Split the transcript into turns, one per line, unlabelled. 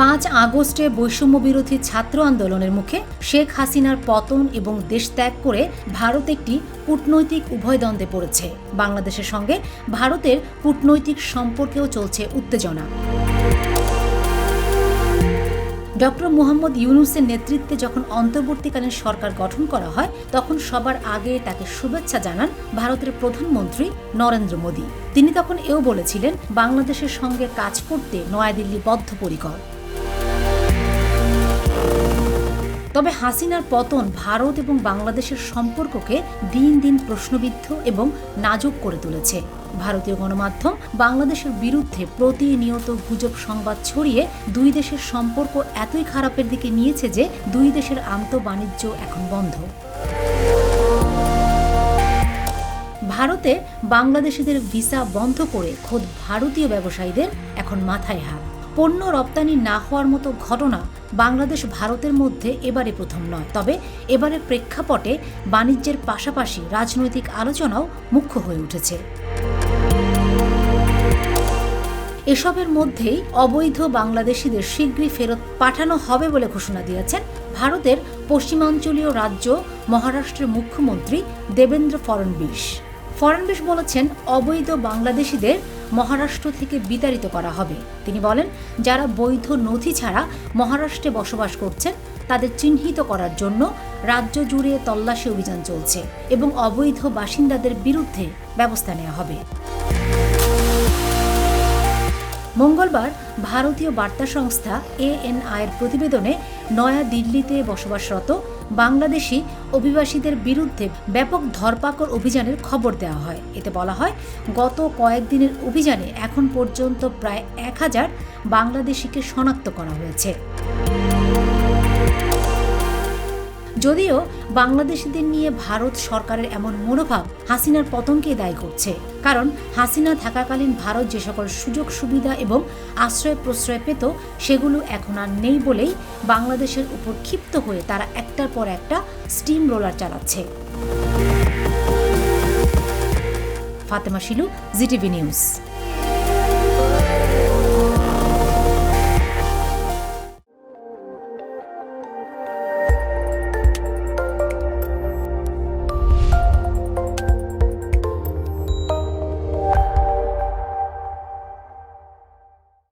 পাঁচ আগস্টে বৈষম্য বিরোধী ছাত্র আন্দোলনের মুখে শেখ হাসিনার পতন এবং দেশ ত্যাগ করে ভারত একটি কূটনৈতিক উভয়দ্বন্দ্বে পড়েছে। বাংলাদেশের সঙ্গে ভারতের কূটনৈতিক সম্পর্কেও চলছে উত্তেজনা। ডক্টর মুহাম্মদ ইউনুসের নেতৃত্বে যখন অন্তর্বর্তীকালীন সরকার গঠন করা হয়, তখন সবার আগে তাকে শুভেচ্ছা জানান ভারতের প্রধানমন্ত্রী নরেন্দ্র মোদী। তিনি তখন এও বলেছিলেন, বাংলাদেশের সঙ্গে কাজ করতে নয়াদিল্লি বদ্ধপরিকর। তবে হাসিনার পতন ভারত এবং বাংলাদেশের সম্পর্ককে দিন দিন প্রশ্নবিদ্ধ এবং নাজুক করে তুলেছে। ভারতীয় গণমাধ্যম বাংলাদেশের বিরুদ্ধে প্রতিনিয়ত গুজব সংবাদ ছড়িয়ে দুই দেশের সম্পর্ক এতই খারাপের দিকে নিয়েছে যে দুই দেশের আন্ত বাণিজ্য এখন বন্ধ। ভারতে বাংলাদেশিদের ভিসা বন্ধ করে খোদ ভারতীয় ব্যবসায়ীদের এখন মাথায় হাত। পণ্য রপ্তানি না হওয়ার মতো ঘটনা বাংলাদেশ ভারতের মধ্যে এবারে প্রথম নয়। তবে এবারে প্রেক্ষাপটে বাণিজ্যের পাশাপাশি রাজনৈতিক আলোচনাও মুখ্য হয়ে উঠেছে। এসবের মধ্যেই অবৈধ বাংলাদেশিদের শীঘ্রই ফেরত পাঠানো হবে বলে ঘোষণা দিয়েছেন ভারতের পশ্চিমাঞ্চলীয় রাজ্য মহারাষ্ট্রের মুখ্যমন্ত্রী দেবেন্দ্র ফড়নবিশ। ফড়নবিশ বলেছেন, অবৈধ বাংলাদেশিদের মহারাষ্ট্র থেকে বিতাড়িত করা হবে। তিনি বলেন, যারা বৈধ নথি ছাড়া মহারাষ্ট্রে বসবাস করছেন, তাদের চিহ্নিত করার জন্য রাজ্য জুড়ে তল্লাশি অভিযান চলছে এবং অবৈধ বাসিন্দাদের বিরুদ্ধে ব্যবস্থা নেওয়া হবে। মঙ্গলবার ভারতীয় বার্তা সংস্থা এএনআইয়ের প্রতিবেদনে নয়া দিল্লিতে বসবাসরত বাংলাদেশি অভিবাসীদের বিরুদ্ধে ব্যাপক ধরপাকড় অভিযানের খবর দেওয়া হয়। এতে বলা হয়, গত কয়েকদিনের অভিযানে এখন পর্যন্ত প্রায় এক হাজার বাংলাদেশিকে শনাক্ত করা হয়েছে। যদিও বাংলাদেশিদের নিয়ে ভারত সরকারের এমন মনোভাব হাসিনার পতনকে দায়ী করছে। কারণ হাসিনা থাকাকালীন ভারত যে সকল সুযোগ, সুবিধা এবং আশ্রয় প্রশ্রয় পেত, সেগুলো এখন আর নেই বলেই বাংলাদেশের উপর ক্ষিপ্ত হয়ে তারা একটার পর একটা স্টিম রোলার চালাচ্ছে। Fatema Shilu, GTV news.